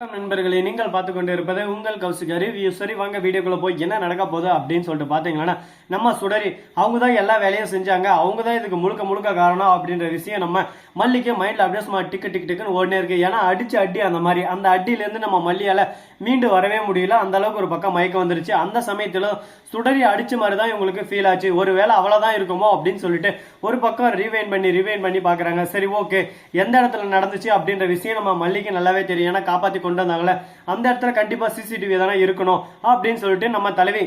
நண்பர்களே நீங்கள் பார்த்து கொண்டு இருப்பது உங்கள் கௌசிக் ரிவ்யூ சரி வாங்க வீடியோக்குள்ள போய் என்ன நடக்க போகுது அப்படின்னு சொல்லிட்டு பாத்தீங்கன்னா நம்ம சுடரி அவங்க தான் எல்லா வேலையும் செஞ்சாங்க. அவங்க தான் இதுக்கு முழுக்க முழுக்க காரணம் அப்படின்ற விஷயம் நம்ம மல்லிக்கு மைண்ட்ல அப்படியே சும்மா டிக்கு டிக்கு டிக்குன்னு ஓடினே இருக்கு. ஏன்னா அடிச்சு அடி அந்த மாதிரி. அந்த அடியில இருந்து நம்ம மல்லியால மீண்டு வரவே முடியல. அந்த அளவுக்கு ஒரு பக்கம் மயக்கம் வந்துருச்சு. அந்த சமயத்துல சுடரி அடிச்ச மாதிரி தான் இவங்களுக்கு ஃபீல் ஆச்சு. ஒரு வேளை அவ்வளவுதான் இருக்குமோ அப்படின்னு சொல்லிட்டு ஒரு பக்கம் ரீவைன் பண்ணி ரீவைன் பண்ணி பாக்குறாங்க சரி ஓகே எந்த இடத்துல நடந்துச்சு அப்படின்ற விஷயம் நம்ம மல்லிக்கு நல்லாவே தெரியும். ஏன்னா காப்பாத்தி கொண்டு வந்தாங்களே அந்த இடத்துல கண்டிப்பாக சிசிடிவி தானே இருக்கணும் அப்படின்னு சொல்லிட்டு நம்ம தலைவி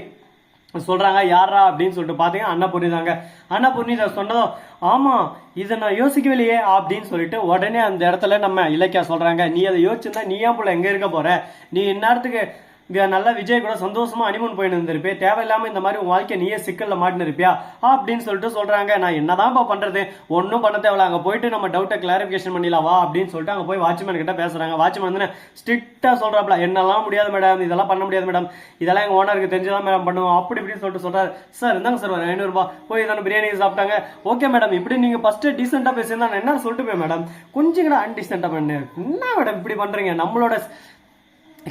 சொல்கிறாங்க யாரா அப்படின்னு சொல்லிட்டு பார்த்தீங்கன்னா அன்னபூர்ணி தாங்க அன்னபூர்ணி சொன்னதும் ஆமாம் இதை நான் யோசிக்கவில்லையே அப்படின்னு சொல்லிட்டு உடனே அந்த இடத்துல நம்ம இலக்கியா சொல்கிறாங்க நீ அதை யோசிச்சிருந்தா நீ ஏன் போல எங்கே இருக்க போகிற நீ இந்நேரத்துக்கு நல்லா விஜய் கூட சந்தோஷமா அனிமன் போயின்னு இருந்திருப்பே. தேவையில்லாம இந்த மாதிரி உன் வாழ்க்கை நீயே சிக்கல்ல மாட்டின்னு இருப்பியா? அப்படின்னு சொல்லிட்டு சொல்றாங்க. நான் என்னதான்ப்பா பண்றது? ஒன்றும் பண்ண தேவையில்ல. அங்கே போயிட்டு நம்ம டவுட்டை கிளாரிஃபிகேஷன் பண்ணிடலாம். வா அப்படின்னு சொல்லிட்டு அங்கே போய் வாட்ச்மேன் கிட்ட பேசுறாங்க. வாட்ச்மேன் வந்து ஸ்ட்ரிக்டா சொல்றாப்ல என்னெல்லாம் முடியாது மேடம் இதெல்லாம் பண்ண முடியாது மேடம் இதெல்லாம் எங்க ஓனருக்கு தெரிஞ்சுதான் மேடம் பண்ணுவோம் அப்படி இப்படின்னு சொல்லிட்டு சொல்றாரு. சார் இந்தாங்க சார் ஒரு ஐநூறுபா. போய் தானே பிரியாணி சாப்பிட்டாங்க. ஓகே மேடம் இப்படி நீங்க ஃபர்ஸ்ட் டீசெண்டா பேசியிருந்தா நான் என்ன சொல்லிட்டு போய் மேடம் கொஞ்சம் கூட அன்டீசெண்டா பண்ணு. என்ன மேடம் இப்படி பண்றீங்க? நம்மளோட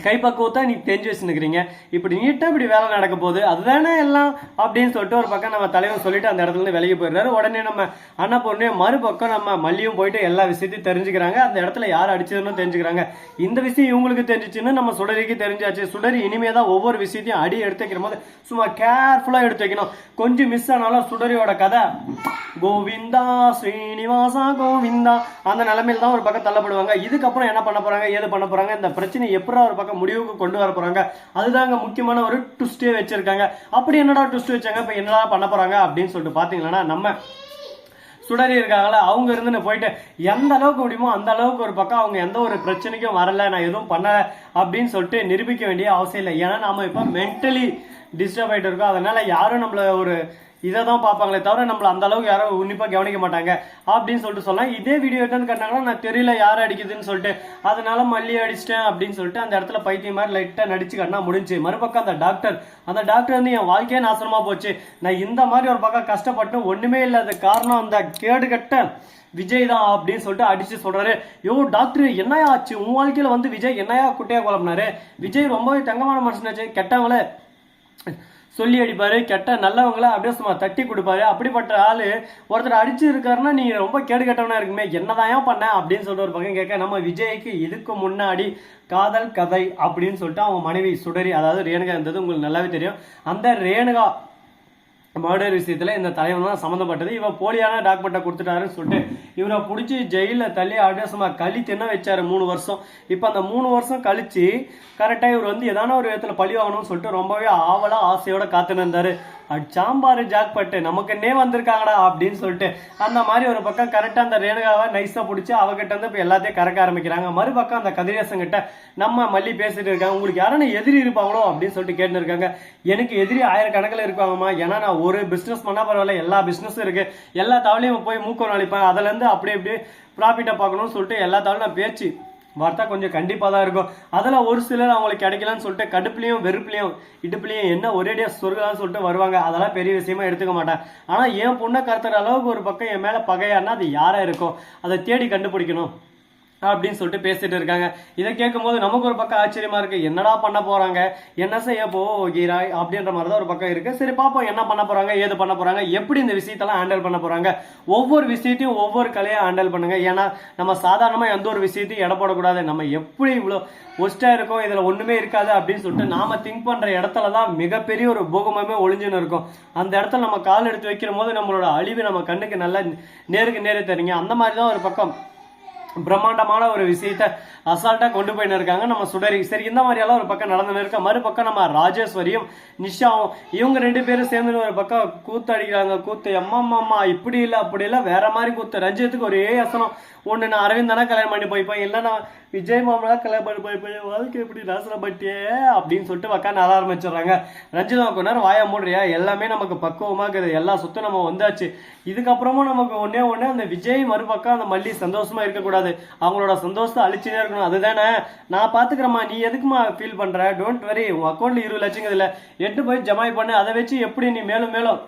கைப்பக்குவத்தை நீ தெரிஞ்சு வச்சுருக்கிறீங்க. இப்படி நீட்டாக இப்படி வேலை நடக்க போகுது அதுதானே எல்லாம் அப்படின்னு சொல்லிட்டு ஒரு பக்கம் நம்ம தலைவன் சொல்லிட்டு அந்த இடத்துல வெளியே போயிடுறாரு. உடனே நம்ம அண்ணா பொண்ணு மறுபக்கம் நம்ம மல்லியும் போயிட்டு எல்லா விஷயத்தையும் தெரிஞ்சுக்கிறாங்க. அந்த இடத்துல யார் அடிச்சதுன்னு தெரிஞ்சுக்கிறாங்க. இந்த விஷயம் இவங்களுக்கு தெரிஞ்சிச்சுன்னு நம்ம சுடரிக்கு தெரிஞ்சாச்சு. சுடரி இனிமே தான் ஒவ்வொரு விஷயத்தையும் அடி எடுத்து வைக்கிற போது சும்மா கேர்ஃபுல்லாக எடுத்து வைக்கணும். கொஞ்சம் மிஸ் ஆனாலும் சுடரியோட கதை கோவிந்தா ஸ்ரீனிவாசா கோவிந்தா. அந்த நிலைமையில் தான் ஒரு பக்கம் தள்ளப்படுவாங்க. இதுக்கப்புறம் என்ன பண்ண போறாங்க? ஏது பண்ண போறாங்க? இந்த பிரச்சனை எப்படி ஒரு பக்கம் முடிவுக்கு கொண்டு வர போறாங்க? அதுதாங்க முக்கியமான ஒரு ட்விஸ்டே வச்சிருக்காங்க. அப்படி என்னடா ட்விஸ்ட் வச்சாங்க? இப்போ என்னடா பண்ண போறாங்க? அப்படின்னு சொல்லிட்டு பாத்தீங்கன்னா நம்ம சுடரி இருக்காங்களா அவங்க இருந்து போயிட்டு எந்த அளவுக்கு முடியுமோ அந்த அளவுக்கு ஒரு பக்கம் அவங்க எந்த ஒரு பிரச்சனைக்கும் வரல நான் எதுவும் பண்ணல அப்படின்னு சொல்லிட்டு நிரூபிக்க வேண்டிய அவசியம் இல்லை. ஏன்னா நாம இப்போ மென்டலி டிஸ்டர்ப் ஆகிட்டு இருக்கோம். அதனால யாரும் நம்மள ஒரு இதை தான் பார்ப்பாங்களே தவிர நம்மளை அந்த அளவுக்கு யாரும் உன்னிப்பாக கவனிக்க மாட்டாங்க அப்படின்னு சொல்லிட்டு சொல்லலாம் இதே வீடியோ என்னன்னு கேட்டாங்கன்னா நான் தெரியல யார் அடிக்குதுன்னு சொல்லிட்டு. அதனால மல்லி அடிச்சிட்டேன் அப்படின்னு சொல்லிட்டு அந்த இடத்துல பைத்தியம் மாதிரி லைட்டாக நடிச்சு கண்ணா முடிஞ்சு. மறுபக்கம் அந்த டாக்டர் அந்த டாக்டர் வந்து என் வாழ்க்கையே நாசனமாக போச்சு. நான் இந்த மாதிரி ஒரு பக்கம் கஷ்டப்பட்டு ஒன்றுமே இல்லாத காரணம் அந்த கேடுகட்ட விஜய் தான் அப்படின்னு சொல்லிட்டு அடிச்சு சொல்றாரு. யோ டாக்டர் என்னையா ஆச்சு? உன் வாழ்க்கையில வந்து விஜய் என்னையா குட்டையா குழப்பினாரு? விஜய் ரொம்பவே தங்கமான மனுஷனாச்சு கெட்டவங்களே. சொல்லி அடிப்பாரு கெட்ட நல்லவங்கள அப்படியே சும்மா தட்டி கொடுப்பாரு. அப்படிப்பட்ட ஆளு ஒருத்தர் அடிச்சு இருக்காருன்னா நீ ரொம்ப கேடு கெட்டவனா இருக்குமே என்னதான் பண்ண அப்படின்னு சொல்லிட்டு ஒரு பக்கம் கேட்க நம்ம விஜய்க்கு இதுக்கு முன்னாடி காதல் கதை அப்படின்னு சொல்லிட்டு அவங்க மனைவி சுடரி அதாவது ரேணுகா இருந்தது உங்களுக்கு நல்லாவே தெரியும். அந்த ரேணுகா மர்டர் விஷயத்துல இந்த தலைவன் தான் சம்மந்தப்பட்டது. இவன் போலியான டாக்குமெண்ட்டை கொடுத்துட்டாருன்னு சொல்லிட்டு இவரை பிடிச்சி ஜெயிலில் தள்ளி அப்படியே சும்மா தின்ன வச்சாரு? மூணு வருஷம். இப்போ அந்த மூணு வருஷம் கழிச்சு கரெக்டாக இவர் வந்து ஏதான ஒரு விதத்தில் பழி வாங்கணும்னு சொல்லிட்டு ரொம்பவே ஆவலா ஆசையோட காத்துன்னு இருந்தாரு. சாம்பார் ஜாக்பட்டு நமக்குன்னே வந்திருக்காங்கடா அப்படின்னு சொல்லிட்டு அந்த மாதிரி ஒரு பக்கம் கரெக்டாக அந்த ரேணுகாவை நைஸாக பிடிச்சி அவகிட்ட இருந்து இப்போ எல்லாத்தையும் கறக்க ஆரம்பிக்கிறாங்க. மறுபக்கம் அந்த கதிரேசன் கிட்ட நம்ம மல்லி பேசிட்டு இருக்காங்க. உங்களுக்கு யாரான எதிரி இருப்பாங்களோ அப்படின்னு சொல்லிட்டு கேட்டுன்னு இருக்காங்க. எனக்கு எதிரி ஆயிரக்கணக்கில் இருப்பாங்கம்மா. ஏன்னா நான் ஒரு பிஸ்னஸ் பண்ணா பரவாயில்ல எல்லா பிஸ்னஸும் இருக்கு. எல்லா தவளையும் போய் மூக்கம் அழிப்பேன் அதுல இருந்து அப்படியே அப்படியே ப்ராஃபிட்டை பார்க்கணும்னு சொல்லிட்டு எல்லா தவளையும் நான் பேச்சு வார்த்தை கொஞ்சம் கண்டிப்பாக தான் இருக்கும். அதெல்லாம் ஒரு சிலர் அவங்களுக்கு கிடைக்கலன்னு சொல்லிட்டு கடுப்புலையும் வெறுப்புலையும் இடுப்புலையும் என்ன ஒரேடியாக சொர்க்கலாம்னு சொல்லிட்டு வருவாங்க. அதெல்லாம் பெரிய விஷயமா எடுத்துக்க மாட்டேன். ஆனால் என் பொண்ணை கருத்துற அளவுக்கு ஒரு பக்கம் என் மேலே பகையானா அது யாராக இருக்கும்? அதை தேடி கண்டுபிடிக்கணும். அப்படின்னு சொல்லிட்டு பேசிட்டு இருக்காங்க. இதை கேட்கும்போது நமக்கு ஒரு பக்கம் ஆச்சரியமா இருக்கு. என்னடா பண்ண போறாங்க? என்ன செய்ய போகிறாய் அப்படின்ற மாதிரி தான் ஒரு பக்கம் இருக்கு. சரி பாப்போம் என்ன பண்ண போறாங்க ஏது பண்ண போறாங்க எப்படி இந்த விஷயத்தெல்லாம் ஹேண்டில் பண்ண போறாங்க. ஒவ்வொரு விஷயத்தையும் ஒவ்வொரு கலையை ஹேண்டில் பண்ணுங்க. ஏன்னா நம்ம சாதாரணமா எந்த ஒரு விஷயத்தையும் எடை போடக்கூடாது. நம்ம எப்படி இவ்வளோ ஒஸ்டா இருக்கோம் இதுல ஒண்ணுமே இருக்காது அப்படின்னு சொல்லிட்டு நாம திங்க் பண்ற இடத்துல தான் மிகப்பெரிய ஒரு பூகமே ஒளிஞ்சுன்னு இருக்கும். அந்த இடத்துல நம்ம கால் எடுத்து வைக்கிற போது நம்மளோட அழிவு நம்ம கண்ணுக்கு நல்லா நேருக்கு நேரே தெரியுங்க. அந்த மாதிரி தான் ஒரு பக்கம். பிரம்மாண்டமான ஒரு விஷயத்த அசால்ட்டா கொண்டு போயின்னு இருக்காங்க நம்ம சுடரி. சரி இந்த மாதிரி எல்லாம் ஒரு பக்கம் நடந்துன்னு இருக்க மறுபக்கம் நம்ம ராஜேஸ்வரியும் நிஷாவும். இவங்க ரெண்டு பேரும் சேர்ந்து ஒரு பக்கம் கூத்து அடிக்கிறாங்க கூத்து எம்மா அம்மா இப்படி இல்லை அப்படி இல்லை. வேற மாதிரி கூத்து. ரஞ்சித்துக்கு ஒரே அசனம். ஒன்று நான் அரவிந்தனா கல்யாணம் பண்ணி போய்ப்பேன். இல்லைன்னா விஜய் மாமலா கல்யாணம் பண்ணி போய் வாழ்க்கை எப்படி நாசனப்பட்டியே அப்படின்னு சொல்லிட்டு உட்காந்து அழ ஆரம்பிச்சிடுறாங்க. ரஞ்சிதா கொஞ்ச நேரம் வாயா மூடுறியா? எல்லாமே நமக்கு பக்குவமாக இருக்குது. எல்லா சொத்தும் நம்ம வந்தாச்சு. இதுக்கப்புறமும் நமக்கு ஒன்னே ஒன்று அந்த விஜய் மறுபக்கம் அந்த மல்லி சந்தோஷமாக இருக்கக்கூடாது. அவங்களோட சந்தோஷத்தை அழிச்சுனே இருக்கணும். அதுதானே? நான் பார்த்துக்கிறேம்மா நீ எதுக்குமா ஃபீல் பண்ணுற டோன்ட் வரி உன் அக்கௌண்ட்டில் இருபது லட்சங்கிறது இல்லை. எட்டு போய் ஜமாய் பண்ணு. அதை வச்சு எப்படி நீ மேலும் மேலும்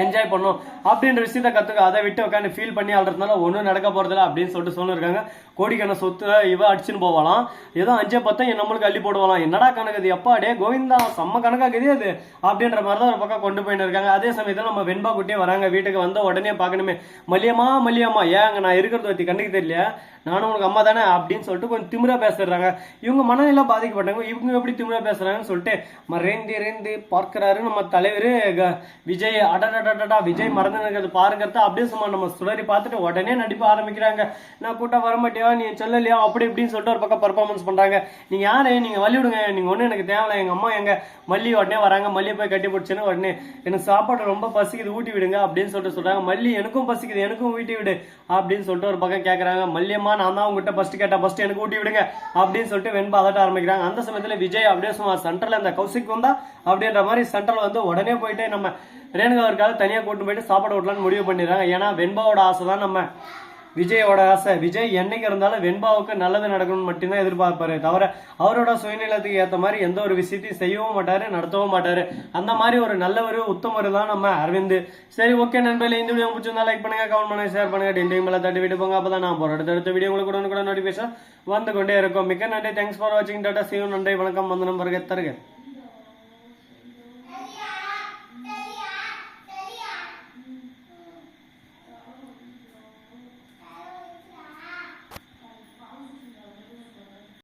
என்ஜாய் பண்ணும். அப்படின்ற விஷயத்த கத்துக்க அதை விட்டு உட்காந்து ஃபீல் பண்ணி ஆடுறதுனால ஒன்றும் நடக்க போறதில்ல அப்படின்னு சொல்லிட்டு சொல்லியிருக்காங்க கோடிக்கான சொத்து இவ அடிச்சுன்னு போகலாம் ஏதோ அஞ்சே பத்தம் நம்மளுக்கு அள்ளி போடுவாலாம் என்னடா கணக்கு இது? எப்பா டே கோவிந்தா செம்ம கணக்காக அது அப்படின்ற மாதிரி தான் ஒரு பக்கம் கொண்டு போயின்னு இருக்காங்க. அதே சமயத்தில் நம்ம வெண்பா குட்டியே வராங்க. வீட்டுக்கு வந்த உடனே பார்க்கணுமே. மல்லியம்மா மல்லியம்மா. ஏங்க நான் இருக்கிறத பற்றி கண்டுக்கு தெரியல நானும் உனக்கு அம்மா தானே அப்படின்னு சொல்லிட்டு கொஞ்சம் திமிரா பேசுறாங்க. இவங்க மனநிலை பாதிக்கப்பட்டாங்க இவங்க எப்படி திமிரா பேசுறாங்கன்னு சொல்லிட்டு மறைந்து இறைந்து பார்க்கிறாரு. நம்ம தலைவர் க- விஜய் அடடடடா விஜய் மறந்து நிற்கிறது பாருங்கிறத அப்படியே சும்மா நம்ம சுழறி பார்த்துட்டு உடனே நடிப்பு ஆரம்பிக்கிறாங்க. நான் கூட்டம் வர மாட்டியா நீ சொல்லலையா? அப்படி இப்படின்னு சொல்லிட்டு ஒரு பக்கம் பர்ஃபார்மன்ஸ் பண்றாங்க. நீங்க யாரு? நீங்க வழி விடுங்க. நீங்க ஒன்றும் எனக்கு தேவையில்ல. எங்க அம்மா எங்க? மல்லி உடனே வராங்க. மல்லி போய் கட்டி பிடிச்சேன்னு உடனே எனக்கு சாப்பாடு ரொம்ப பசிக்குது. ஊட்டி விடுங்க. அப்படின்னு சொல்லிட்டு சொல்றாங்க. மல்லி எனக்கும் பசிக்குது. எனக்கும் ஊட்டி விடு. அப்படின்னு சொல்லிட்டு ஒரு பக்கம் கேட்கறாங்க மல்லியம்மா நான் தான் உங்ககிட்ட ஃபர்ஸ்ட் கேட்டேன் ஃபர்ஸ்ட் எனக்கு ஊட்டி விடுங்க அப்படின்னு சொல்லிட்டு வெண்பா அதட்ட ஆரம்பிக்கிறாங்க. அந்த சமயத்துல விஜய் அப்படியே சும்மா சென்டர்ல இந்த கௌசிக் வந்தா அப்படின்ற மாதிரி சென்டர்ல வந்து உடனே போயிட்டு நம்ம ரேணுகாவிற்காக தனியா கூட்டு போயிட்டு சாப்பாடு ஓட்டலான்னு முடிவு பண்ணிடுறாங்க. ஏன்னா வெண்பாவோட ஆசை தான் நம்ம விஜயோட ஆசை. விஜய் என்னைக்கு இருந்தாலும் வெண்பாவுக்கு நல்லது நடக்கணும்னு மட்டும்தான் எதிர்பார்ப்பாரு தவிர அவரோட சுயநிலத்துக்கு ஏற்ற மாதிரி எந்த ஒரு விஷயத்தையும் செய்யவும் மாட்டாரு நடத்தவும் மாட்டாரு. அந்த மாதிரி ஒரு நல்லவர் உத்தமர் தான் நம்ம அரவிந்த். சரி ஓகே நண்பர்களே இந்த வீடியோ பிடிச்சிருந்தா லைக் பண்ணுங்க கமெண்ட் பண்ணுங்க ஷேர் பண்ணுங்க. டெண்டிங் மேலே தட்டி விட்டு போங்க அப்பதான் நான் போற அடுத்த வீடியோ உங்களுக்கு கூட கூட நோட்டிஃபிகேஷன் வந்து கொண்டே இருக்கும். மிக்க நன்றி. தேங்க்ஸ் ஃபார் வாட்சிங் டாட்டா சிவன் நன்றி. வணக்கம். வந்து நம்பருக்கு தருகிறேன்